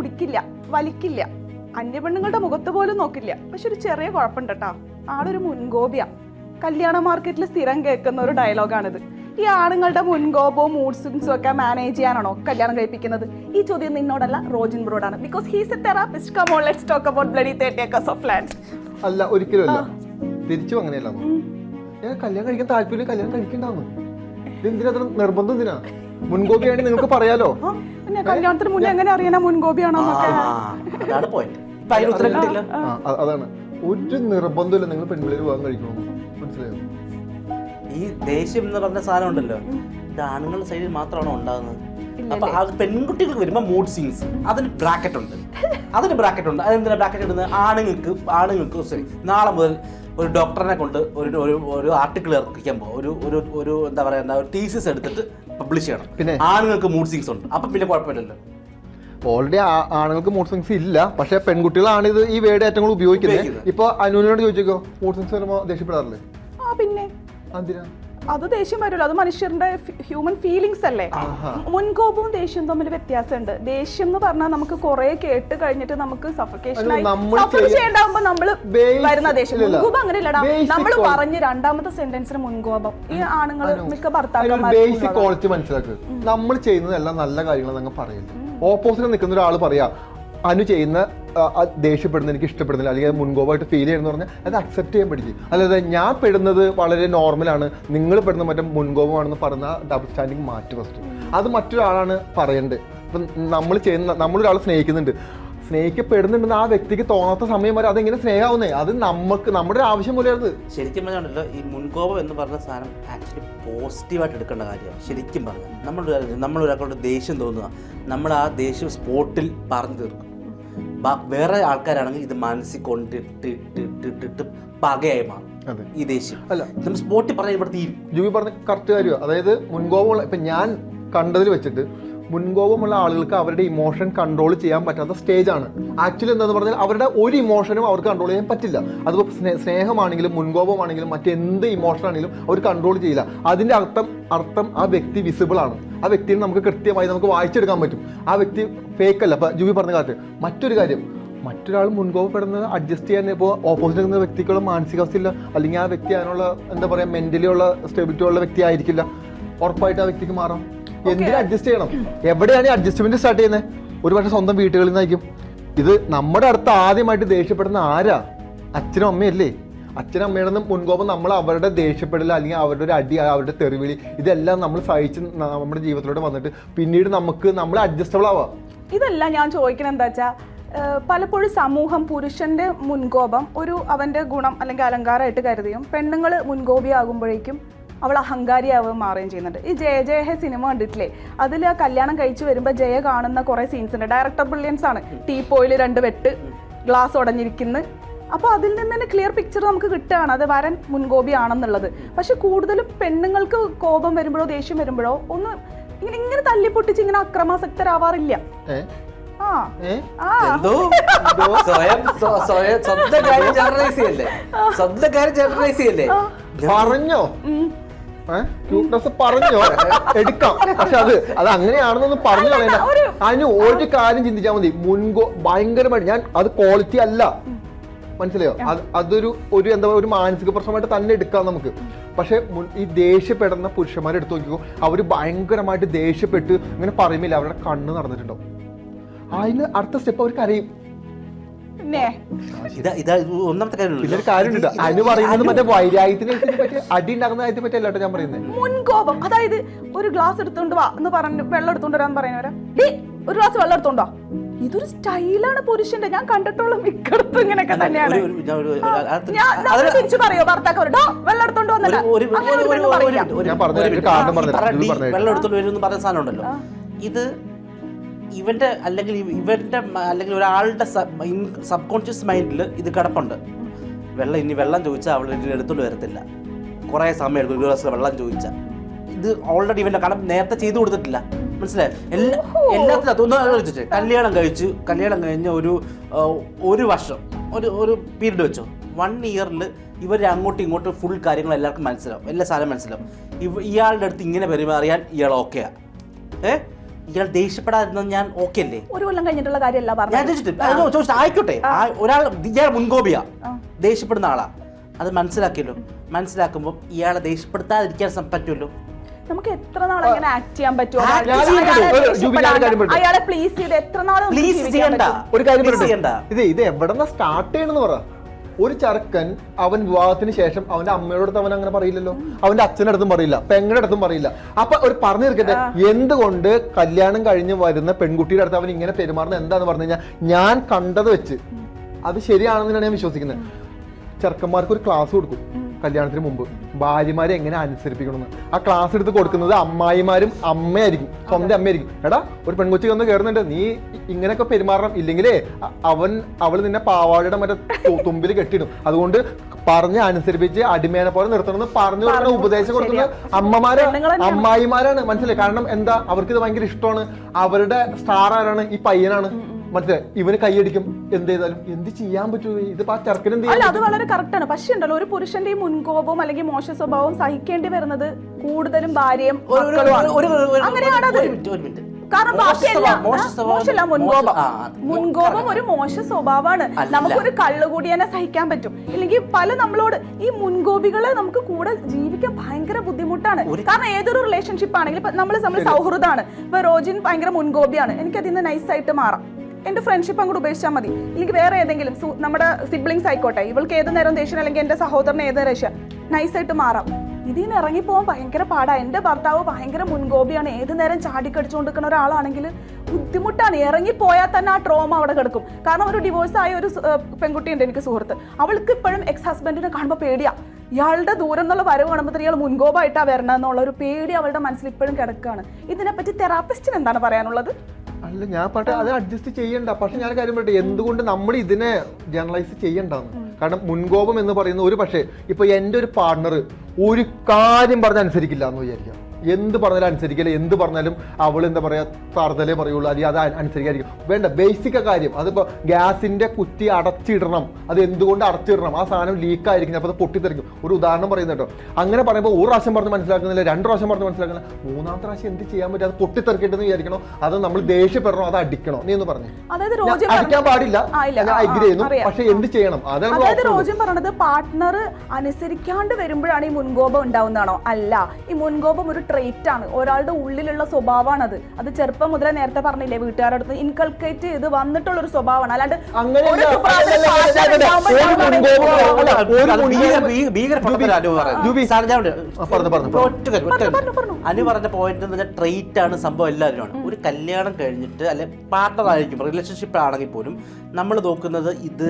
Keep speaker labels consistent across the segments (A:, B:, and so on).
A: കുടിക്കില്ല വലിക്കില്ല. അന്യപെണ്ണുങ്ങളുടെ മുഖത്ത് പോലും നോക്കില്ല. പക്ഷെ ഒരു ചെറിയ കുഴപ്പമുണ്ട് കേട്ടോ ആളൊരു മുൻകോപിയാ. കല്യാണ മാർക്കറ്റിൽ സ്ഥിരം കേൾക്കുന്ന ഒരു ഡയലോഗാണിത്. ഈ ആണുങ്ങളുടെ മുൻകോപവും മൂഡ് സ്വിങ്സും ഒക്കെ മാനേജ് ചെയ്യാനാണോ കല്യാണം കഴിപ്പിക്കുന്നത്? ഈ ചോദ്യം നിന്നോടല്ല Rojin ബ്രോഡാണ് because he's a therapist come on let's talk about bloody thirty acres of land
B: അല്ല ഒരിക്കലും അല്ല. തിരിച്ചും അങ്ങനെയല്ല. ഞാൻ കല്യാണം കഴിക്കാൻ താല്പര്യം കല്യാണം കഴിക്കണ്ടാന്ന്. ഇതെന്തിനാ നിർബന്ധം എന്തിനാ? മുൻകോപിയാണെങ്കിൽ നിങ്ങൾക്ക് പറയാലോ?
A: പിന്നെ കല്യാണത്തിന് മുന്നേ എങ്ങനെ അറിയണം? മുൻകോപിയാണോ
C: അതാണ് പോയിന്റ് ഇപ്പൊ അതിന് ഉത്തരം കിട്ടില്ല.
B: ആ, അ- അതാണ്. ഒരു നിർബന്ധമില്ല നിങ്ങൾ പെൺപിള്ളേര് വിവാഹം കഴിക്കണോ? മനസ്സിലായോ?
C: ഈ ദേഷ്യം എന്ന് പറഞ്ഞ സാധനം ഉണ്ടല്ലോ. ഇത് ആണുങ്ങളുടെ സൈഡിൽ മാത്രമാണ് ഉണ്ടാകുന്നത് അപ്പൊ അത് പെൺകുട്ടികൾക്ക് വരുമ്പോ മൂഡ് സീൻസ് അതിന് ബ്രാക്കറ്റ് ഉണ്ട്. അതിന് ബ്രാക്കറ്റ് ഉണ്ട്. അതെന്തിനാ ബ്രാക്കറ്റ് ഇടുന്നത്? ആണുങ്ങൾക്ക് ആണുങ്ങൾക്ക് സോറി നാളെ മുതൽ ഒരു ഡോക്ടറിനെ കൊണ്ട് ഒരു ഒരു ഒരു ആർട്ടിക്കിൾ ഇറക്കിക്കുമ്പോൾ ഒരു ഒരു ഒരു എന്താ പറയുക ഒരു തീസിസ് എടുത്തിട്ട് പബ്ലിഷ് ചെയ്യണം.
B: പിന്നെ?
C: ആണുങ്ങൾക്ക് മൂഡ് സിങ്സ് ഉണ്ട്. അപ്പൊ പിന്നെ കുഴപ്പമില്ലല്ലോ.
B: ഓൾറെഡി ആണുങ്ങൾക്ക് മൂഡ് സിങ്സ് ഇല്ല. പക്ഷെ പെൺകുട്ടികളാണ് ഇത് ഈ വേർഡ് ഏറ്റവും കൂടുതൽ ഉപയോഗിക്കുന്നത്. ഇപ്പൊ അനുവിനോട് ചോദിച്ചോ മൂഡ് സിങ്സ് വരുമ്പോൾ ദേഷ്യപ്പെടാറില്ലേ?
A: ആ പിന്നെ?
B: എന്തിനാ?
A: അത് ദേഷ്യം വരുമല്ലോ. അത് മനുഷ്യരുടെ ഹ്യൂമൻ ഫീലിങ്സ് അല്ലേ? മുൻകോപവും ദേഷ്യവും തമ്മിൽ വ്യത്യാസമുണ്ട്. ദേഷ്യം എന്ന് പറഞ്ഞാൽ നമുക്ക് കുറെ കേട്ട് കഴിഞ്ഞിട്ട് നമുക്ക് സഫക്കേഷൻ
B: ചെയ്യേണ്ടാവുമ്പോ
A: ആയി
B: നമ്മൾ
A: സഫർ ചെയ്യണ്ടാവുമ്പോ
B: നമ്മൾ
A: വരുന്ന ദേഷ്യം. മുൻകോപം അങ്ങനെ ഇല്ലടാ നമ്മൾ. പറഞ്ഞ് രണ്ടാമത്തെ സെന്റൻസിന് മുൻകോപം. ഈ ആണുങ്ങൾ മിക്ക
B: ബേസിക് ക്വാളിറ്റി മനസ്സിലാക്കുക നമ്മൾ ചെയ്യുന്നതെല്ലാം നല്ല കാര്യങ്ങൾ പറയില്ല ഓപ്പോസിറ്റ് നിൽക്കുന്ന ഒരാൾ പറയാ അനു ചെയ്യുന്ന ആ, എനിക്ക് ഇഷ്ടപ്പെടുന്നില്ല അല്ലെങ്കിൽ മുൻകോപായിട്ട് ഫീൽ ചെയ്യുന്നു പറഞ്ഞാൽ അത് അക്സെപ്റ്റ് ചെയ്യാൻ പഠിക്കും. അല്ലാതെ ഞാൻ പെടുന്നത് വളരെ നോർമലാണ് നിങ്ങൾ പെടുന്ന മറ്റേ മുൻകോപമാണെന്ന് പറഞ്ഞ ഡബിൾ സ്റ്റാൻഡിങ് മാറ്റി ഫസ്റ്റ് അത് മറ്റൊരാളാണ് പറയേണ്ടത് ഇപ്പം നമ്മൾ ചെയ്യുന്ന നമ്മളൊരാളെ സ്നേഹിക്കുന്നുണ്ട്. സ്നേഹിക്കപ്പെടുന്നുണ്ടെന്ന് ആ വ്യക്തിക്ക് തോന്നാത്ത സമയം വരെ അതെങ്ങനെ സ്നേഹമാവുന്നേ അത് നമുക്ക് നമ്മുടെ ആവശ്യം ആവശ്യം പോലെയാണ്
C: ശരിക്കും പറഞ്ഞാണല്ലോ ഈ മുൻകോപം എന്ന് പറഞ്ഞ സാധനം ആക്ച്വലി പോസിറ്റീവായിട്ട് എടുക്കേണ്ട കാര്യമാണ്. ശരിക്കും പറഞ്ഞാൽ നമ്മൾ ഒരാൾക്കോട് ദേഷ്യം തോന്നുക. നമ്മൾ ആ ദേഷ്യം സ്പോട്ടിൽ പറഞ്ഞു തീർക്കും. വേറെ ആൾക്കാരാണെങ്കിൽ ഇത് മനസ്സിൽ കൊണ്ടിട്ടിട്ടിട്ടിട്ട് പകയായി മാറും. ഈ ദേഷ്യം.
B: അല്ല.
C: നമ്മൾ സ്പോട്ടിൽ പറഞ്ഞാൽ ഇവിടെ തീരും
B: ജൂബി പറഞ്ഞ കറക്റ്റ് കാര്യമാണ് അതായത് മുൻകോപമുള്ള ഇപ്പൊ ഞാൻ കണ്ടതിൽ വെച്ചിട്ട് മുൻകോപമുള്ള ആളുകൾക്ക് അവരുടെ ഇമോഷൻ കൺട്രോൾ ചെയ്യാൻ പറ്റാത്ത സ്റ്റേജ് ആണ്. ആക്ച്വലി എന്താന്ന് പറഞ്ഞാൽ അവരുടെ ഒരു ഇമോഷനും അവർക്ക് കൺട്രോൾ ചെയ്യാൻ പറ്റില്ല. അതിപ്പോൾ സ്നേ സ്നേഹമാണെങ്കിലും മുൻകോപമാണെങ്കിലും മറ്റെന്ത് ഇമോഷൻ ആണെങ്കിലും അവർ കൺട്രോൾ ചെയ്യില്ല. അതിന്റെ അർത്ഥം അർത്ഥം ആ വ്യക്തി വിസിബിൾ ആണ്. ആ വ്യക്തിയെ നമുക്ക് കൃത്യമായി നമുക്ക് വായിച്ചെടുക്കാൻ പറ്റും. ആ വ്യക്തി ഫേക്ക് അല്ല. അപ്പം ജൂബി പറഞ്ഞ കാര്യം മറ്റൊരു കാര്യം. മറ്റൊരാൾ മുൻകോപപ്പെടുന്നത് അഡ്ജസ്റ്റ് ചെയ്യാൻ ഇപ്പോൾ ഓപ്പോസിറ്റ് നിൽക്കുന്ന വ്യക്തിക്കുള്ള മാനസികാവസ്ഥ ഇല്ല അല്ലെങ്കിൽ ആ വ്യക്തി അതിനുള്ള എന്താ പറയുക മെന്റലി ഉള്ള സ്റ്റെബിലിറ്റി ഉള്ള വ്യക്തി ആയിരിക്കില്ല. ഉറപ്പായിട്ട് ആ വ്യക്തിക്ക് മാറാം. എന്തിനും അഡ്ജസ്റ്റ് ചെയ്യണം? എവിടെയാണ് ഈ അഡ്ജസ്റ്റ്മെന്റ് സ്റ്റാർട്ട് ചെയ്യുന്നത്? ഒരു പക്ഷേ സ്വന്തം വീട്ടുകളിൽ നിന്നായിരിക്കും ഇത് നമ്മുടെ അടുത്ത് ആദ്യമായിട്ട് ദേഷ്യപ്പെടുന്ന ആരാ? അച്ഛനും അമ്മയല്ലേ? അച്ഛനും അമ്മയുടെ മുൻകോപം നമ്മൾ അവരുടെ ദേഷ്യപ്പെടൽ അല്ലെങ്കിൽ അവരുടെ ഒരു അടി അവരുടെ തെറിവിളി ഇതെല്ലാം നമ്മൾ സഹിച്ച് നമ്മുടെ ജീവിതത്തിലൂടെ വന്നിട്ട് പിന്നീട് നമുക്ക് നമ്മൾ അഡ്ജസ്റ്റബിൾ ആവാം.
A: ഇതല്ല ഞാൻ ചോദിക്കുന്നത് എന്താ വെച്ചാൽ പലപ്പോഴും സമൂഹം പുരുഷന്റെ മുൻകോപം ഒരു അവന്റെ ഗുണം അല്ലെങ്കിൽ അലങ്കാരമായിട്ട് കരുതിയും പെണ്ണുങ്ങൾ മുൻകോപിയാകുമ്പോഴേക്കും അവൾ അഹങ്കാരിയാവുകയും മാറുകയും ചെയ്യുന്നുണ്ട്. ഈ ജയ ജയ ഹെ സിനിമ കണ്ടിട്ടില്ലേ? അതിൽ ആ കല്യാണം കഴിച്ചു വരുമ്പോൾ ജയ കാണുന്ന കുറേ സീൻസ് ഉണ്ട്. ഡയറക്ടർ ബ്രില്യൻസ് ആണ്. ടീ പോയിൽ രണ്ട് വെട്ട് ഗ്ലാസ് ഉടഞ്ഞിരിക്കുന്നു. അപ്പോൾ അതിൽ നിന്ന് തന്നെ ക്ലിയർ പിക്ചർ നമുക്ക് കിട്ടുകയാണ്. അത് വരൻ മുൻകോപി ആണെന്നുള്ളത്. പക്ഷെ കൂടുതലും പെണ്ണുങ്ങൾക്ക് കോപം വരുമ്പോഴോ ദേഷ്യം വരുമ്പോഴോ ഒന്ന് ഇങ്ങനെ ഇങ്ങനെ തല്ലിപ്പൊട്ടിച്ച് ഇങ്ങനെ അക്രമാസക്തരാവാറില്ല. ആ. ആ.
C: സ്വയം സ്വന്തം കാര്യം ജനറലൈസ് ചെയ്യല്ലേ? സ്വന്തം കാര്യം ജനറലൈസ് ചെയ്യല്ലേ?
B: പറഞ്ഞോ? ക്യൂട്ട്നെസ് പറഞ്ഞോ? എടുക്കാം. പക്ഷെ അത് അത് അങ്ങനെയാണെന്നൊന്ന് പറഞ്ഞു കളയണ്ട അതിന് ഒരു കാര്യം ചിന്തിച്ചാൽ മതി. മുൻകോ ഭയങ്കരമായിട്ട് ഞാൻ അത് ക്വാളിറ്റി അല്ല. മനസ്സിലായോ? അത് അതൊരു ഒരു എന്താ പറയുക, ഒരു മാനസിക പ്രശ്നമായിട്ട് തന്നെ എടുക്കാം നമുക്ക്. പക്ഷെ ഈ ദേഷ്യപ്പെടുന്ന പുരുഷന്മാരെ എടുത്തു നോക്കിക്കോ. അവർ ഭയങ്കരമായിട്ട് ദേഷ്യപ്പെട്ട് ഇങ്ങനെ പറയുമില്ല അവരുടെ കണ്ണ് നടന്നിട്ടുണ്ടാവും അതിന് അടുത്ത സ്റ്റെപ്പ് അവർ കരയും.
A: പിന്നെ
C: ഇതാ ഇതാ ഒന്നാമത്തെ കാര്യം
B: പിന്നെ ഒരു കാര്യമുണ്ട് അനു പറയുന്നത് മറ്റേ വൈരാഗ്യത്തിനെ പറ്റി അടി ഉണ്ടാക്കുന്നതിനെ പറ്റി അല്ലാട്ടോ ഞാൻ പറയുന്നത്
A: മുൻകോപം. അതായത് ഒരു ഗ്ലാസ് എടുത്തോണ്ട് വാ എന്ന് പറഞ്ഞു വെള്ളം എടുത്തോണ്ട് വരാന്ന് പറയുന്നവരാ ഡേ ഒരു ഗ്ലാസ് വെള്ളം എടുത്തോണ്ടോ? ഇതൊരു സ്റ്റൈലാണ് പുരുഷന്റെ. ഞാൻ കണ്ടിട്ടുള്ള മിക്കടത്തും ഇങ്ങനെയൊക്കെ തന്നെയാണ്.
C: ഒരു- ഒരു- ഞാൻ
A: തിരിച്ചു പറയോ? ഭർത്താക്കോട് ഡോ വെള്ളം എടുത്തോണ്ട് വന്നല്ല.
C: വെള്ളം എടുത്തോണ്ട് വരും പറഞ്ഞ സാധനം ഉണ്ടല്ലോ ഇത് ഇവന്റെ അല്ലെങ്കിൽ ഇവന്റെ ഇവന്റെ അല്ലെങ്കിൽ ഒരാളുടെ സബ് കോൺഷ്യസ് മൈൻഡിൽ ഇത് കിടപ്പുണ്ട്. വെള്ളം ഇനി വെള്ളം ചോദിച്ചാൽ അവൾ ഇനി എടുത്തോണ്ട് വരത്തില്ല. കുറേ സമയം എടുക്കും ഒരു ഗ്ലാസ് വെള്ളം ചോദിച്ചാൽ ഇത് ഓൾറെഡി ഇവന്റെ കടം നേരത്തെ ചെയ്തു കൊടുത്തിട്ടില്ല. മനസ്സിലായി? എല്ലാ എല്ലാത്തിലും അതൊന്നും ആലോചിച്ചിട്ട്. കല്യാണം കഴിച്ചു കല്യാണം കഴിഞ്ഞ ഒരു ഒരു വർഷം ഒരു ഒരു പീരീഡ് വെച്ചോ. വൺ ഇയറിൽ ഇവർ അങ്ങോട്ടും ഇങ്ങോട്ടും ഫുൾ കാര്യങ്ങൾ എല്ലാവർക്കും മനസ്സിലാവും. എല്ലാ സാധനം മനസ്സിലാവും. ഇവ ഇയാളുടെ അടുത്ത് ഇങ്ങനെ പെരുമാറിയാൽ ഇയാൾ ഓക്കെയാണ് ഏ? ഇയാൾ ദേഷ്യപ്പെടാതിരുന്നത് ഞാൻ ഓക്കെ അല്ലേ?
A: ഒരു കൊല്ലം കഴിഞ്ഞിട്ടുള്ള കാര്യമല്ല
C: ഞാൻ
A: പറഞ്ഞത്
C: ചോദിച്ചിട്ട് അത് ചോദിച്ചിട്ട് ആയിക്കോട്ടെ. ആ- ഒരാൾ ഇയാൾ മുൻകോപിയാ. ദേഷ്യപ്പെടുന്ന ആളാ. അത് മനസ്സിലാക്കിയല്ലോ. മനസ്സിലാക്കുമ്പോൾ ഇയാളെ ദേഷ്യപ്പെടുത്താതിരിക്കാൻ സം- പറ്റുമല്ലോ.
A: നമുക്ക് എത്ര നാൾ അങ്ങനെ ആക്ട് ചെയ്യാൻ പറ്റുമോ
C: Act
A: അയാളെ
C: ചെയ്യാൻ.
B: ഒരു പറയട്ടെ.
A: പ്ലീസ് ചെയ്ത് എത്ര നാൾ നമുക്ക്
C: പ്ലീസ്
A: ജീവിക്കാൻ
C: ചെയ്യണ്ട.
A: പറ്റും?
B: ഒരു കാര്യം
C: Please
B: പറയട്ടെ.
C: ചെയ്യണ്ട.
B: ഇത് ഇത് എവിടെന്നാ സ്റ്റാർട്ട് ചെയ്യണമെന്ന് പറ. ഒരു ചെറുക്കൻ അവൻ വിവാഹത്തിന് ശേഷം അവന്റെ അമ്മയോട് അവൻ അങ്ങനെ പറയില്ലല്ലോ. അവന്റെ അച്ഛന്റെ അടുത്തും പറയില്ല. പെങ്ങളുടെ അടുത്തും പറയില്ല. അപ്പൊ ഒരു പറഞ്ഞു തീർക്കട്ടെ? എന്തുകൊണ്ട് കല്യാണം കഴിഞ്ഞ് വരുന്ന പെൺകുട്ടിയുടെ അടുത്ത് അവൻ ഇങ്ങനെ പെരുമാറുന്നത്? എന്താന്ന് പറഞ്ഞു കഴിഞ്ഞാൽ ഞാൻ കണ്ടത് വെച്ച്. അത് ശരിയാണെന്നാണ് ഞാൻ വിശ്വസിക്കുന്നത്. ചെറുക്കന്മാർക്ക് ഒരു ക്ലാസ് കൊടുക്കും. കല്യാണത്തിന് മുമ്പ്. ഭാര്യമാരെ എങ്ങനെ അനുസരിപ്പിക്കണമെന്ന്. ആ ക്ലാസ് എടുത്ത് കൊടുക്കുന്നത് അമ്മായിമാരും അമ്മയായിരിക്കും. സ്വന്തം അമ്മയായിരിക്കും. എടാ ഒരു പെൺകൊച്ചി വന്ന് കയറുന്നുണ്ട് നീ ഇങ്ങനെയൊക്കെ പെരുമാറണം. ഇല്ലെങ്കിലേ അവൻ അവൾ നിന്നെ പാവാടയുടെ മറ്റേ തുമ്പിൽ കെട്ടിടും അതുകൊണ്ട് പറഞ്ഞ് അനുസരിപ്പിച്ച് അടിമേനെ പോലെ നിർത്തണമെന്ന് പറഞ്ഞു കൊടുക്കുന്ന ഉപദേശം കൊടുക്കുന്നത് അമ്മമാരെ അമ്മായിമാരാണ്. മനസ്സിലായി? കാരണം എന്താ? അവർക്ക് ഇത് ഭയങ്കര ഇഷ്ടമാണ്. അവരുടെ സ്റ്റാർ ആരാണ്? ഈ പയ്യനാണ്. മനസ്സിലായി ഇവന് കൈയടിക്കും. എന്ത് ചെയ്താലും എന്ത് ചെയ്യാൻ പറ്റുമോ ഇത് ആ ചെറുക്കന് എന്ത്
A: അല്ല അത് വളരെ കറക്റ്റ് ആണ്. പക്ഷെ ഉണ്ടല്ലോ ഒരു പുരുഷന്റെ ഈ മുൻകോപവും അല്ലെങ്കിൽ മോശ സ്വഭാവവും സഹിക്കേണ്ടി വരുന്നത് കൂടുതലും ഭാര്യയും അങ്ങനെയാണത്. കാരണം മോശമല്ല മുൻകോപം. ഒരു മോശ സ്വഭാവമാണ്. നമുക്കൊരു കള്ളുകൂടിയനെ സഹിക്കാൻ പറ്റും. ഇല്ലെങ്കിൽ പല നമ്മളോട് ഈ മുൻകോപികളെ നമുക്ക് കൂടെ ജീവിക്കാൻ ഭയങ്കര ബുദ്ധിമുട്ടാണ്. കാരണം ഏതൊരു റിലേഷൻഷിപ്പ് ആണെങ്കിലും നമ്മൾ നമ്മൾ സൗഹൃദമാണ്. ഇപ്പൊ റോജിൻ ഭയങ്കര മുൻകോപിയാണ്. എനിക്കതിന്ന് നൈസായിട്ട് മാറാം. എന്റെ ഫ്രണ്ട്ഷിപ്പ് അങ്ങോട്ട് ഉപേക്ഷിച്ചാൽ മതി. എനിക്ക് വേറെ ഏതെങ്കിലും നമ്മുടെ സിബ്ലിങ്സ് ആയിക്കോട്ടെ. ഇവൾക്ക് ഏത് നേരം ദേഷ്യം അല്ലെങ്കിൽ എന്റെ സഹോദരനെ ഏത് ദേഷ്യം നൈസായിട്ട് മാറാം. ഇതിൽ നിന്ന് ഇറങ്ങിപ്പോകാൻ ഭയങ്കര പാടാണ് എന്റെ ഭർത്താവ് ഭയങ്കര മുൻകോപിയാണ്. ഏത് നേരം ചാടിക്കടിച്ചുകൊണ്ടിരിക്കുന്ന ഒരാളാണെങ്കിൽ ബുദ്ധിമുട്ടാണ്. ഇറങ്ങിപ്പോയാൽ തന്നെ ആ ട്രോമ അവിടെ കിടക്കും. കാരണം ഒരു ഡിവോഴ്സ് ആയ ഒരു പെൺകുട്ടിയുണ്ട് എനിക്ക് സുഹൃത്ത്. അവൾക്ക് ഇപ്പോഴും എക്സ് ഹസ്ബൻഡിനെ കാണുമ്പോൾ പേടിയാ. ഇയാളുടെ ദൂരം എന്നുള്ള വരവ് കാണുമ്പോൾ ഇയാൾ മുൻകോപമായിട്ടാണ് വരണം എന്നുള്ള ഒരു പേടി അവളുടെ മനസ്സിൽ ഇപ്പോഴും കിടക്കുകയാണ് ഇതിനെപ്പറ്റി തെറാപ്പിസ്റ്റിന് എന്താണ് പറയാനുള്ളത്?
B: അല്ല ഞാൻ പാട്ട് അത് അഡ്ജസ്റ്റ് ചെയ്യണ്ട. പക്ഷെ ഞാൻ കാര്യം പറയട്ടെ എന്തുകൊണ്ട് നമ്മൾ ഇതിനെ ജനറലൈസ് ചെയ്യണ്ടെന്ന്? കാരണം മുൻകോപം എന്ന് പറയുന്ന ഒരു പക്ഷേ ഇപ്പൊ എന്റെ ഒരു പാർട്ണർ ഒരു കാര്യം പറഞ്ഞ അനുസരിക്കില്ല എന്ന് വിചാരിക്കാം എന്ത് പറഞ്ഞാലും അനുസരിക്കില്ല? എന്ത് പറഞ്ഞാലും അവൾ എന്താ പറയുക തറുതലേ പറയുള്ളൂ. അല്ലെങ്കിൽ അത് അനുസരിക്കായിരിക്കും വേണ്ട ബേസിക് കാര്യം. അതിപ്പോൾ ഗ്യാസിന്റെ കുറ്റി അടച്ചിടണം. അത് എന്തുകൊണ്ട് അടച്ചിടണം? ആ സാധനം ലീക്ക് ആയിരിക്കും. അപ്പോൾ അത് പൊട്ടിത്തെറിക്കും. ഒരു ഉദാഹരണം പറയുന്നത് കേട്ടോ. അങ്ങനെ പറയുമ്പോൾ ഒരു പ്രാവശ്യം പറഞ്ഞ് മനസ്സിലാക്കുന്നില്ല രണ്ട് പ്രാവശ്യം പറഞ്ഞ് മനസ്സിലാക്കുന്നില്ല. മൂന്നാമത്തെ പ്രാവശ്യം എന്ത് ചെയ്യാൻ പറ്റും? അത് പൊട്ടിത്തെറിക്കട്ടെന്ന് വിചാരിക്കണോ? അത് നമ്മൾ ദേഷ്യപ്പെടണോ അത് അടിക്കണോ? നീ എന്ന് പറഞ്ഞു. അടിക്കാൻ പാടില്ല. ഞാൻ അഗ്രി ചെയ്യുന്നു. പക്ഷെ എന്ത് ചെയ്യണം?
A: അതായത് റോജൻ പറഞ്ഞത് പാർട്ട്ണർ അനുസരിക്കാണ്ട് വരുമ്പോഴാണ് ഈ മുൻകോപം ഉണ്ടാവുന്നതാണോ? അല്ല. ഈ മുൻകോപം ഒരു ട്രേറ്റ് ആണ്. ഒരാളുടെ ഉള്ളിലുള്ള സ്വഭാവമാണ് അത് അത് ചെറുപ്പം മുതലേ നേരത്തെ പറഞ്ഞില്ലേ വീട്ടുകാരുടെ അടുത്ത് ഇൻകൾക്കേറ്റ് ചെയ്ത് വന്നിട്ടുള്ള ഒരു സ്വഭാവമാണ് അല്ലാണ്ട്
C: അനു
B: പറഞ്ഞോ,
C: പോയിന്റ് എന്ന് ട്രേറ്റ് ആണ് സംഭവം എല്ലാവരുമാണ് ഒരു കല്യാണം കഴിഞ്ഞിട്ട് അല്ലെ പാർട്ണർ ആയിരിക്കും റിലേഷൻഷിപ്പ് ആണെങ്കിൽ പോലും നമ്മൾ നോക്കുന്നത് ഇത്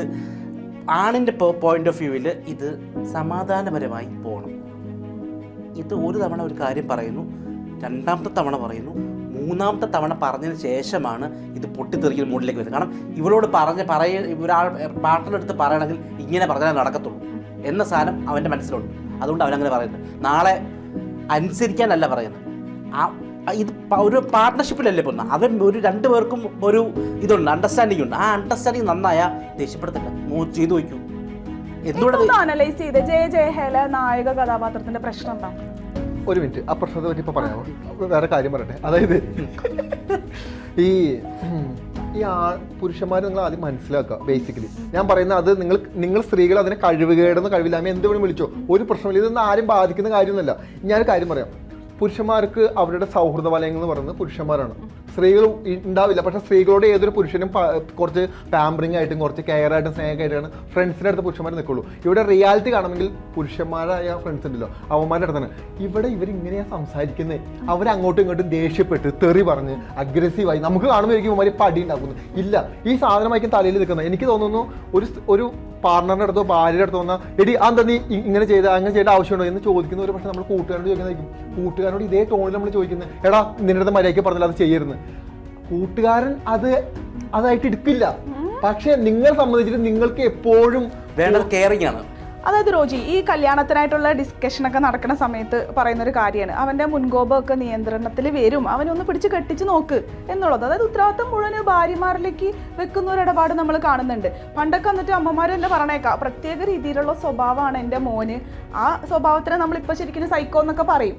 C: ആണിന്റെ പോയിന്റ് ഓഫ് വ്യൂവിൽ ഇത് സമാധാനപരമായി പോകണം ഇത് ഒരു തവണ ഒരു കാര്യം പറയുന്നു രണ്ടാമത്തെ തവണ പറയുന്നു മൂന്നാമത്തെ തവണ പറഞ്ഞതിന് ശേഷമാണ് ഇത് പൊട്ടിത്തെറിക്കൽ മുകളിലേക്ക് വരുന്നത്. കാരണം ഇവളോട് പറഞ്ഞ് പറയ ഒരാൾ പാർട്ട്ണർ എടുത്ത് പറയണമെങ്കിൽ ഇങ്ങനെ പറഞ്ഞാൽ നടക്കത്തുള്ളൂ എന്ന സാധനം അവന്റെ മനസ്സിലുണ്ട്. അതുകൊണ്ട് അവനങ്ങനെ പറയുന്നത്. നാളെ അനുസരിക്കാനല്ല പറയുന്നത്. ആ ഇത് ഒരു പാർട്ട്ണർഷിപ്പിലല്ലേ പോകുന്നത് അവൻ ഒരു രണ്ടു പേർക്കും ഒരു ഇതുണ്ട് അണ്ടർസ്റ്റാൻഡിങ് ഉണ്ട്. ആ അണ്ടർസ്റ്റാൻഡിങ് നന്നായാൽ ദേഷ്യപ്പെടുത്തില്ല. ചെയ്തു വയ്ക്കൂ. എന്തുകൊണ്ട്
A: അനലൈസ് ചെയ്ത്. ജയ ജയഹേല നായക കഥാപാത്രത്തിന്റെ പ്രശ്നം എന്താ?
B: ഒരു മിനിറ്റ്. ആ പ്രശ്നത്തെ പറ്റി ഇപ്പൊ പറയാമോ? വേറെ കാര്യം പറയട്ടെ. അതായത് ഈ ഈ ആ പുരുഷന്മാർ നിങ്ങൾ ആദ്യം മനസ്സിലാക്കുക ബേസിക്കലി ഞാൻ പറയുന്ന അത് നിങ്ങൾ നിങ്ങൾ സ്ത്രീകൾ അതിനെ കഴിവുകേടെന്ന് കഴിവില്ലായ്മ എന്ത് വേണം വിളിച്ചോ. ഒരു പ്രശ്നമില്ല ഇതൊന്നും ആരും ബാധിക്കുന്ന കാര്യമൊന്നുമല്ല. ഞാൻ കാര്യം പറയാം. പുരുഷന്മാർക്ക് അവരുടെ സൗഹൃദ വലയങ്ങൾ എന്ന് പറയുന്നത് പുരുഷന്മാരാണ്. സ്ത്രീകൾ ഉണ്ടാവില്ല. പക്ഷെ സ്ത്രീകളോട് ഏതൊരു പുരുഷനും കുറച്ച് പാമ്പറിങ് ആയിട്ടും കുറച്ച് കെയർ ആയിട്ടും സ്നേഹമായിട്ടാണ് ഫ്രണ്ട്സിന്റെ അടുത്ത് പുരുഷന്മാർ നിൽക്കുള്ളൂ. ഇവിടെ റിയാലിറ്റി കാണുമെങ്കിൽ പുരുഷന്മാരായ ഫ്രണ്ട്സ് ഉണ്ടല്ലോ അവന്മാരുടെ അടുത്താണ്. ഇവിടെ ഇവരിങ്ങനെയാണ് സംസാരിക്കുന്നത് അവരങ്ങോട്ടും ഇങ്ങോട്ടും ദേഷ്യപ്പെട്ട് തെറി പറഞ്ഞ് അഗ്രസീവായി നമുക്ക് കാണുമ്പോഴേക്കും ഇവന്മാർ അടി ഉണ്ടാക്കുന്നു. ഇല്ല ഈ സാധനമായിരിക്കും തലയിൽ നിൽക്കുന്നത്. എനിക്ക് തോന്നുന്നു ഒരു ഒരു പാർട്ണറിന്റെ അടുത്തോ ഭാര്യയുടെ അടുത്തോ വന്നാൽ എടി ആ എന്താ നീ ഇങ്ങനെ ചെയ്ത അങ്ങനെ ചെയ്യേണ്ട ആവശ്യമുണ്ടോ? എന്ന് ചോദിക്കുന്ന ഒരു പക്ഷേ നമ്മൾ കൂട്ടുകാരോട് ചോദിക്കുന്നതായിരിക്കും. കൂട്ടുകാരോട് ഇതേ ടോണിൽ നമ്മൾ ചോദിക്കുന്നത് എടാ നിന്റെ മര്യാദയ്ക്ക് പറഞ്ഞാൽ അത് ചെയ്യരുത്. കൂട്ടുകാരൻ അത് അതായിട്ട് എടുക്കില്ല. പക്ഷെ നിങ്ങളെ സംബന്ധിച്ചിട്ട് നിങ്ങൾക്ക് എപ്പോഴും
C: വേണ്ടത് കെയറിങ്ങാണ്
A: അതായത് റോജി ഈ കല്യാണത്തിനായിട്ടുള്ള ഡിസ്കഷൻ ഒക്കെ നടക്കുന്ന സമയത്ത് പറയുന്ന ഒരു കാര്യമാണ്. അവന്റെ മുൻകോപമൊക്കെ നിയന്ത്രണത്തിൽ വരും. അവനൊന്ന് പിടിച്ച് കെട്ടിച്ച് നോക്ക് എന്നുള്ളത്. അതായത് ഉത്തരവാദിത്തം മുഴുവൻ ഭാര്യമാരിലേക്ക് വെക്കുന്ന ഒരു ഇടപാട് നമ്മൾ കാണുന്നുണ്ട്. പണ്ടൊക്കെ വന്നിട്ട് അമ്മമാർ തന്നെ പറഞ്ഞേക്കാം പ്രത്യേക രീതിയിലുള്ള സ്വഭാവമാണ് എന്റെ മോന്. ആ സ്വഭാവത്തിനെ നമ്മൾ ഇപ്പൊ ശരിക്കും സൈക്കോ എന്നൊക്കെ പറയും.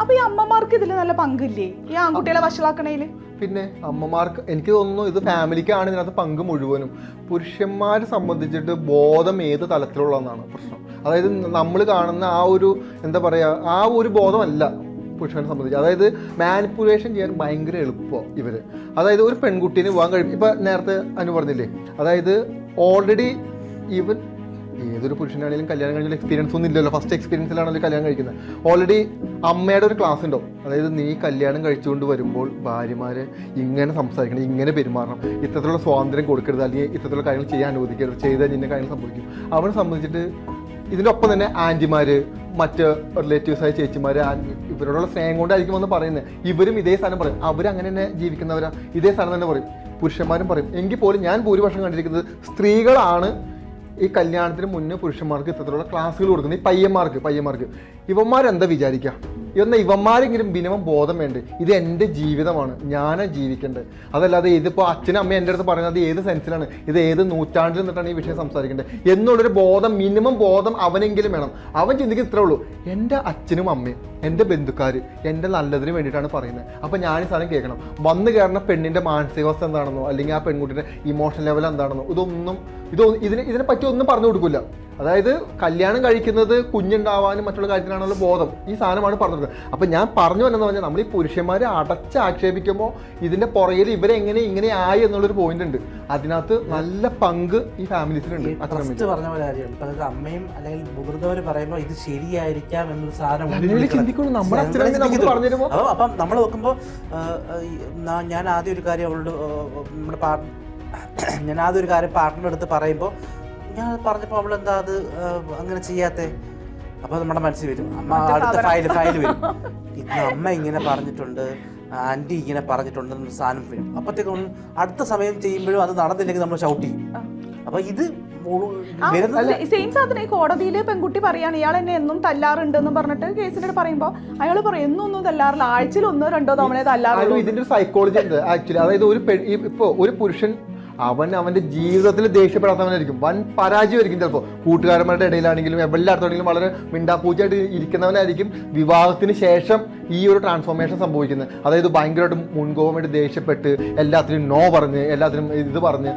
A: അപ്പൊ ഈ അമ്മമാർക്ക് ഇതിൽ നല്ല പങ്കില്ലേ? ഈ ആൺകുട്ടികളെ വഷളാക്കണേൽ?
B: പിന്നെ അമ്മമാർക്ക് എനിക്ക് തോന്നുന്നു ഇത് ഫാമിലിക്കാണ് ഇതിനകത്ത് പങ്ക് മുഴുവനും. പുരുഷന്മാരെ സംബന്ധിച്ചിട്ട് ബോധം ഏത് തലത്തിലുള്ളതെന്നാണ് പ്രശ്നം. അതായത് നമ്മൾ കാണുന്ന ആ ഒരു എന്താ പറയുക ആ ഒരു ബോധമല്ല പുരുഷനെ സംബന്ധിച്ച്. അതായത് മാനിപ്പുലേഷൻ ചെയ്യാൻ ഭയങ്കര എളുപ്പമാണ് ഇവർ. അതായത് ഒരു പെൺകുട്ടീനെ വിവാഹം കഴിയും ഇപ്പൊ നേരത്തെ അനു പറഞ്ഞില്ലേ? അതായത് ഓൾറെഡി ഇവൻ ഏതൊരു പുരുഷനാണെങ്കിലും കല്യാണം കഴിഞ്ഞ എക്സ്പീരിയൻസ് ഒന്നും ഇല്ലല്ലോ. ഫസ്റ്റ് എക്സ്പീരിയൻസിലാണല്ലോ കല്യാണം കഴിക്കുന്നത്. ഓൾറെഡി അമ്മയുടെ ഒരു ക്ലാസ് ഉണ്ടോ അതായത് നീ കല്യാണം കഴിച്ചുകൊണ്ട് വരുമ്പോൾ ഭാര്യമാര് ഇങ്ങനെ സംസാരിക്കണം ഇങ്ങനെ പെരുമാറണം. ഇത്തരത്തിലുള്ള സ്വാതന്ത്ര്യം കൊടുക്കരുത് അല്ലെങ്കിൽ ഇത്തരത്തിലുള്ള കാര്യങ്ങൾ ചെയ്യാൻ അനുവദിക്കരുത് ചെയ്താൽ നിന്നെ കാര്യങ്ങൾ സംഭവിക്കും. അവനെ സംബന്ധിച്ചിട്ട് ഇതിന്റെ ഒപ്പം തന്നെ ആന്റിമാര് മറ്റ് റിലേറ്റീവ്സായ ചേച്ചിമാർ ഇവരോടുള്ള സ്നേഹം കൊണ്ടായിരിക്കും എന്ന് പറയുന്നത്. ഇവരും ഇതേ സാധനം പറയും. അവരങ്ങനെ തന്നെ ജീവിക്കുന്നവരാ. ഇതേ സാധനം തന്നെ പറയും. പുരുഷന്മാരും പറയും. എങ്കിൽ പോലും ഞാൻ ഭൂരിപക്ഷം കണ്ടിരിക്കുന്നത് സ്ത്രീകളാണ് ഈ കല്യാണത്തിന് മുന്നേ പുരുഷന്മാർക്ക് ഇത്തരത്തിലുള്ള ക്ലാസ്സുകൾ കൊടുക്കുന്നത് ഈ പയ്യന്മാർക്ക് പയ്യന്മാർക്ക്. ഇവന്മാരെന്താ വിചാരിക്കുക ഇവന്ന ഇവന്മാരെങ്കിലും മിനിമം ബോധം വേണ്ടേ? ഇത് എന്റെ ജീവിതമാണ്. ഞാനാ ജീവിക്കേണ്ടത്. അതല്ലാതെ ഇതിപ്പോൾ അച്ഛനും അമ്മയും എന്റെ അടുത്ത് പറയുന്നത് ഏത് സെൻസിലാണ് ഇത് ഏത് നൂറ്റാണ്ടിൽ നിന്നിട്ടാണ് ഈ വിഷയം സംസാരിക്കേണ്ടത്? എന്നുള്ളൊരു ബോധം മിനിമം ബോധം അവനെങ്കിലും വേണം. അവൻ ചിന്തിക്കുക ഇത്രേ ഉള്ളൂ. എന്റെ അച്ഛനും അമ്മയും എന്റെ ബന്ധുക്കാർ എന്റെ നല്ലതിന് വേണ്ടിയിട്ടാണ് പറയുന്നത്. അപ്പം ഞാൻ ഈ സാധനം കേൾക്കണം. വന്നു കയറുന്ന പെണ്ണിന്റെ മാനസികാവസ്ഥ എന്താണെന്നോ അല്ലെങ്കിൽ ആ പെൺകുട്ടിയുടെ ഇമോഷണൽ ലെവൽ എന്താണെന്നോ ഇതൊന്നും ഇതൊന്നും ഇതിന് ഇതിനെ പറ്റി ഒന്നും പറഞ്ഞു കൊടുക്കില്ല അതായത് കല്യാണം കഴിക്കുന്നത് കുഞ്ഞുണ്ടാവാനും മറ്റുള്ള കാര്യത്തിനാണല്ലോ ബോധം. ഈ സാധനമാണ് പറഞ്ഞത്. അപ്പം ഞാൻ പറഞ്ഞു വന്നെന്ന് പറഞ്ഞാൽ നമ്മൾ ഈ പുരുഷന്മാരെ അടച്ച് ആക്ഷേപിക്കുമ്പോൾ ഇതിന്റെ പുറകിൽ ഇവരെ എങ്ങനെ ഇങ്ങനെ ആയി എന്നുള്ളൊരു പോയിന്റ് ഉണ്ട്. അതിനകത്ത് നല്ല പങ്ക് ഈ ഫാമിലീസിനുണ്ട്
C: ഫസ്റ്റ് പറഞ്ഞ പോലെ കാര്യമാണ് അമ്മയും അല്ലെങ്കിൽ മുതിർന്നവർ പറയുമ്പോൾ ഇത് ശരിയായിരിക്കാം എന്നൊരു സാധനം.
B: നമ്മുടെ
C: അപ്പൊ നമ്മൾ നോക്കുമ്പോൾ ഞാൻ ആദ്യം ഒരു കാര്യം അവളോട് നമ്മുടെ പാർട്ട് ഞാൻ ആദ്യം ഒരു കാര്യം പാർട്ട്ണർ അടുത്ത് പറയുമ്പോൾ ഞാൻ പറഞ്ഞപ്പോൾ അവൾ എന്താ അത് അങ്ങനെ ചെയ്യാത്തേ? അപ്പോൾ നമ്മുടെ മനസ്സിൽ വരും. അമ്മ അടുത്ത ഫയൽ ഫയൽ വരും. ഇന്ന് അമ്മ ഇങ്ങനെ പറഞ്ഞിട്ടുണ്ട് ആന്റി ഇങ്ങനെ പറഞ്ഞിട്ടുണ്ട് എന്നൊരു സാധനം വരും. അപ്പോഴത്തേക്കും അടുത്ത സമയം ചെയ്യുമ്പോഴും അത് നടന്നില്ലെങ്കിൽ നമ്മൾ ഷൗട്ട് ചെയ്യും. അപ്പൊ ഇത്
A: സെയിം സാധനം ഈ കോടതിയിൽ പെൺകുട്ടി പറയാണ് ഇയാൾ എന്നെ എന്നും തല്ലാറുണ്ട് എന്ന് പറഞ്ഞിട്ട് കേസിനോട് പറയുമ്പോ അയാൾ പറയും എന്നും ഒന്നും തല്ലാറില്ല. ആഴ്ചയിൽ ഒന്നോ രണ്ടോ തവണ തല്ലാറുള്ളൂ.
B: ഇതിന്റെ സൈക്കോളജി ഉണ്ട് ആക്ച്വലി അതായത് ഒരു പെൺ ഇപ്പൊ ഒരു പുരുഷൻ അവൻ അവന്റെ ജീവിതത്തിൽ ദേഷ്യപ്പെടാത്തവനായിരിക്കും. വൻ പരാജയമായിരിക്കും ചിലപ്പോൾ കൂട്ടുകാരന്മാരുടെ ഇടയിലാണെങ്കിലും എല്ലായിടത്താണെങ്കിലും വളരെ മിണ്ടാപ്പൂച്ചയായിട്ട് ഇരിക്കുന്നവനായിരിക്കും വിവാഹത്തിന് ശേഷം ഈ ഒരു ട്രാൻസ്ഫോർമേഷൻ സംഭവിക്കുന്നത്. അതായത് ഭയങ്കരമായിട്ട് മുൻകോപമായിട്ട് ദേഷ്യപ്പെട്ട് എല്ലാത്തിനും നോ പറഞ്ഞ് എല്ലാത്തിനും ഇത് പറഞ്ഞ്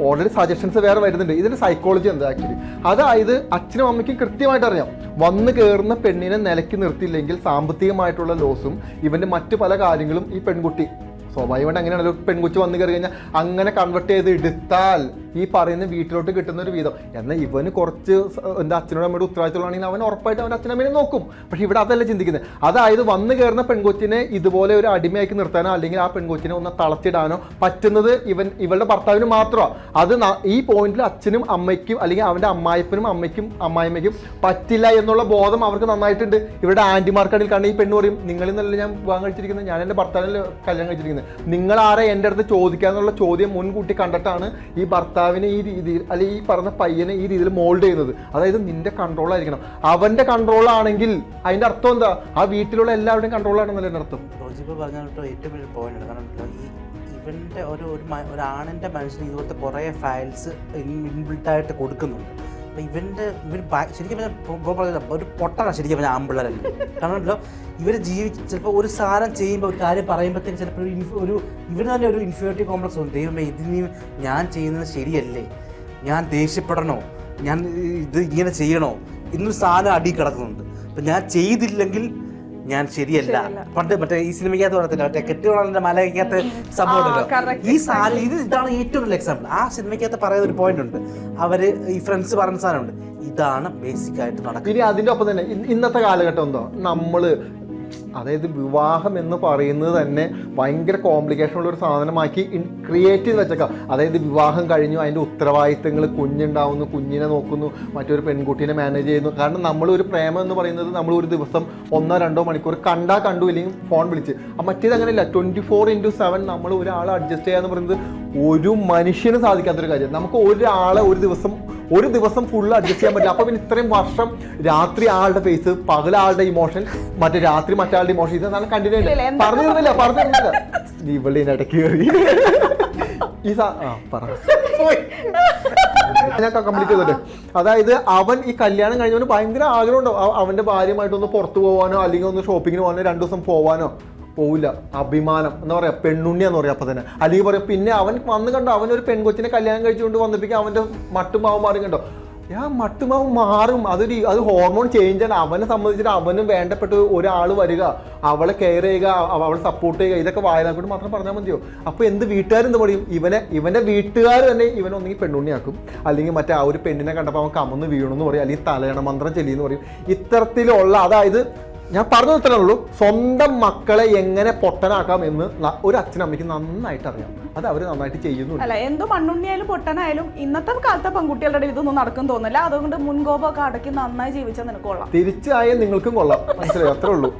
B: ഓൾറെഡി സജഷൻസ് വേറെ വരുന്നുണ്ട്. ഇതിന്റെ സൈക്കോളജി എന്താ ആക്ച്വലി അതായത് അച്ഛനും അമ്മയ്ക്കും കൃത്യമായിട്ട് അറിയാം. വന്ന് കയറുന്ന പെണ്ണിനെ നിലയ്ക്ക് നിർത്തിയില്ലെങ്കിൽ സാമ്പത്തികമായിട്ടുള്ള ലോസും ഇവന്റെ മറ്റു പല കാര്യങ്ങളും ഈ പെൺകുട്ടി സ്വാഭാവികമായിട്ട് അങ്ങനെയാണ് ഒരു വന്നു കയറി കഴിഞ്ഞാൽ അങ്ങനെ കൺവെർട്ട് ചെയ്ത് എടുത്താൽ ഈ പറയുന്ന വീട്ടിലോട്ട് കിട്ടുന്ന ഒരു വീതം. എന്നാൽ ഇവന് കുറച്ച് എന്റെ അച്ഛനോട് അമ്മയുടെ ഉത്തരവാദിത്തമാണെങ്കിൽ അവൻ ഉറപ്പായിട്ട് അവന്റെ അച്ഛനമ്മേനെ നോക്കും. പക്ഷെ ഇവിടെ അതല്ല ചിന്തിക്കുന്നത്. അതായത് വന്ന് കയറുന്ന പെൺകൊച്ചിനെ ഇതുപോലെ ഒരു അടിമയാക്കി നിർത്താനോ അല്ലെങ്കിൽ ആ പെൺകൊച്ചിനെ ഒന്ന് തളച്ചിടാനോ പറ്റുന്നത് ഇവൻ ഇവളുടെ ഭർത്താവിന് മാത്രമാണ് അത് ഈ പോയിന്റിൽ അച്ഛനും അമ്മയ്ക്കും അല്ലെങ്കിൽ അവന്റെ അമ്മായിപ്പനും അമ്മയ്ക്കും അമ്മായിമ്മയ്ക്കും പറ്റില്ല എന്നുള്ള ബോധം അവർക്ക് നന്നായിട്ടുണ്ട്. ഇവരുടെ ആന്റിമാർക്കാണെങ്കിൽ കാരണം ഈ പെണ്ണ് പറയും നിങ്ങളിൽ നിന്നല്ല ഞാൻ വിവാഹം കഴിച്ചിരിക്കുന്നത്? ഞാൻ എന്റെ ഭർത്താവിനെ കല്യാണം കഴിച്ചിരിക്കുന്നത്? നിങ്ങൾ ആരെ എന്റെ അടുത്ത് ചോദിക്കാന്നുള്ള ചോദ്യം മുൻകൂട്ടി കണ്ടിട്ടാണ് ഈ ഭർത്താവിനെ ഈ രീതിയിൽ അല്ലെങ്കിൽ ഈ പറഞ്ഞ പയ്യനെ ഈ രീതിയിൽ മോൾഡ് ചെയ്യുന്നത്. അതായത് നിന്റെ കൺട്രോൾ ആയിരിക്കണം. അവന്റെ കൺട്രോൾ ആണെങ്കിൽ അതിന്റെ അർത്ഥം എന്താ? ആ വീട്ടിലുള്ള എല്ലാവരുടെയും കൺട്രോൾ ആണെന്നല്ലേ അർത്ഥം?
C: പറഞ്ഞ ഏറ്റവും കാരണം ഇവന്റെ ഒരു ഒരു ആണിന്റെ മനസ്സിന് ഇതുപോലത്തെ കുറേ ഫയൽസ് ഇൻബിൽട്ടായിട്ട് കൊടുക്കുന്നുണ്ട്. ഇവന്റെ ഇവർ ശരിക്കും പറഞ്ഞാൽ ഒരു പൊട്ടനാണ് ശരിക്കും പറഞ്ഞാൽ ആമ്പിള്ളേരല്ല കാരണം ഇവർ ജീവിച്ച് ചിലപ്പോൾ ഒരു സാധനം ചെയ്യുമ്പോൾ ഒരു കാര്യം പറയുമ്പോഴത്തേക്ക് ചിലപ്പോൾ ഒരു ഒരു ഇവന് തന്നെ ഒരു ഇൻഫിയോറിറ്റി കോംപ്ലക്സ് ഉണ്ട്. ദൈവമേ ഇതിന് ഞാൻ ചെയ്യുന്നത് ശരിയല്ലേ? ഞാൻ ദേഷ്യപ്പെടണോ? ഞാൻ ഇത് ഇങ്ങനെ ചെയ്യണോ? ഇന്നൊരു സാധനം അടി കിടക്കുന്നുണ്ട്. അപ്പം ഞാൻ ചെയ്തില്ലെങ്കിൽ ഞാൻ ശരിയല്ല. പണ്ട് മറ്റേ ഈ സിനിമയ്ക്കകത്ത് പറഞ്ഞില്ല മറ്റേ കെട്ടുകളെ മലയ്ക്കകത്ത് സംഭവം ഈ സാധനം ഇത് ഇതാണ് ഏറ്റവും വലിയ എക്സാമ്പിൾ ആ സിനിമയ്ക്കകത്ത് പറയുന്ന ഒരു പോയിന്റ് ഉണ്ട്. അവർ ഈ ഫ്രണ്ട്സ് പറഞ്ഞ സാധനമുണ്ട്. ഇതാണ് ബേസിക് ആയിട്ട് നടക്കുന്നത്.
B: ഇനി അതിന്റെ ഒപ്പം തന്നെ ഇന്നത്തെ കാലഘട്ടം എന്തോ? നമ്മൾ അതായത് വിവാഹം എന്ന് പറയുന്നത് തന്നെ ഭയങ്കര കോംപ്ലിക്കേഷൻ ഉള്ള ഒരു സാധനമാക്കി ക്രിയേറ്റ് ചെയ്ത് വെച്ചേക്കാം. അതായത് വിവാഹം കഴിഞ്ഞു അതിന്റെ ഉത്തരവാദിത്തങ്ങൾ കുഞ്ഞുണ്ടാവുന്നു കുഞ്ഞിനെ നോക്കുന്നു മറ്റൊരു പെൺകുട്ടീനെ മാനേജ് ചെയ്യുന്നു. കാരണം നമ്മളൊരു പ്രേമം എന്ന് പറയുന്നത് നമ്മൾ ഒരു ദിവസം ഒന്നോ രണ്ടോ മണിക്കൂർ കണ്ടാൽ കണ്ടു ഇല്ലെങ്കിൽ ഫോൺ വിളിച്ച്. മറ്റേത് അങ്ങനെയല്ല ട്വന്റി ഫോർ ഇന്റു സെവൻ നമ്മൾ ഒരാളെ അഡ്ജസ്റ്റ് ചെയ്യാന്ന് പറയുന്നത് ഒരു മനുഷ്യന് സാധിക്കാത്തൊരു കാര്യം. നമുക്ക് ഒരാളെ ഒരു ദിവസം ഒരു ദിവസം ഫുള്ള് അഡ്ജസ്റ്റ് ചെയ്യാൻ പറ്റില്ല. അപ്പൊ പിന്നെ ഇത്രയും വർഷം രാത്രി ആളുടെ ഫേസ് പകൽ ആളുടെ ഇമോഷൻ മറ്റേ രാത്രി മറ്റാളുടെ ഇമോഷൻ ഇത് നല്ല കണ്ടിന്യൂ
A: ഇല്ല
B: പറഞ്ഞു തരുന്നില്ല പറഞ്ഞു തരുന്നില്ല നീ ഇവിടെ ഇടയ്ക്ക് കയറി ഈ സാ ആ പറ. ഞാൻ കംപ്ലീറ്റ് ചെയ്തിട്ട്. അതായത് അവൻ ഈ കല്യാണം കഴിഞ്ഞവന് ഭയങ്കര ആഗ്രഹം ഉണ്ടാവും അവ- അവന്റെ ഭാര്യയുമായിട്ടൊന്ന് പുറത്തു പോകാനോ അല്ലെങ്കിൽ ഒന്ന് ഷോപ്പിങ്ങിന് പോകാനോ രണ്ടു ദിവസം പോവാനോ. പോവില്ല അഭിമാനം എന്ന് പറയാ പെണ്ണുണ്ണി എന്ന് പറയാം അപ്പൊ തന്നെ അല്ലെങ്കിൽ പറയാം പിന്നെ അവൻ വന്ന് കണ്ടോ അവൻ ഒരു പെൺകൊച്ചിനെ കല്യാണം കഴിച്ചുകൊണ്ട് വന്നപ്പിക്കും അവന്റെ മട്ടുമാവ് മാറി കണ്ടോ? ആ മട്ടുമാവ് മാറും. അതൊരു അത് ഹോർമോൺ ചേഞ്ച് ആണ്. അവനെ സംബന്ധിച്ചിട്ട് അവനും വേണ്ടപ്പെട്ട ഒരാൾ വരിക അവളെ കെയർ ചെയ്യുക അവ- അവളെ സപ്പോർട്ട് ചെയ്യുക ഇതൊക്കെ വായനാക്കോട്ട് മാത്രം പറഞ്ഞാൽ മതിയോ? അപ്പോൾ എന്ത് വീട്ടുകാരെന്ത് പറയും? ഇവനെ ഇവന്റെ വീട്ടുകാർ തന്നെ ഇവനെ ഒന്നെങ്കിൽ പെണ്ണുണ്ണിയാക്കും. അല്ലെങ്കിൽ മറ്റേ ആ ഒരു പെണ്ണിനെ കണ്ടപ്പോൾ അവൻ കമന്ന് വീണെന്ന് പറയും. അല്ലെങ്കിൽ തലയണ മന്ത്രം ചെല്ലിയെന്ന് പറയും. ഇത്തരത്തിലുള്ള അതായത് ഞാൻ പറഞ്ഞു തന്നെ ഉള്ളൂ. സ്വന്തം മക്കളെ എങ്ങനെ പൊട്ടനാക്കാം എന്ന് ഒരു അച്ഛനമ്മയ്ക്ക് നന്നായിട്ട് അറിയാം അത് അവർ നന്നായിട്ട് ചെയ്യുന്നു
A: അല്ല എന്തോ മണ്ണുണ്ണിയായാലും പൊട്ടനായാലും ഇന്നത്തെ കാലത്തെ പെൺകുട്ടികളുടെ ഇടയിൽ ഇതൊന്നും നടക്കും തോന്നില്ല അതുകൊണ്ട് മുൻകോപമൊക്കെ അടക്കി നന്നായി ജീവിച്ചാൽ നിനക്ക് കൊള്ളാം.
B: തിരിച്ചായാലും നിങ്ങൾക്കും കൊള്ളാം. മനസ്സിലായി? അത്രേ ഉള്ളൂ.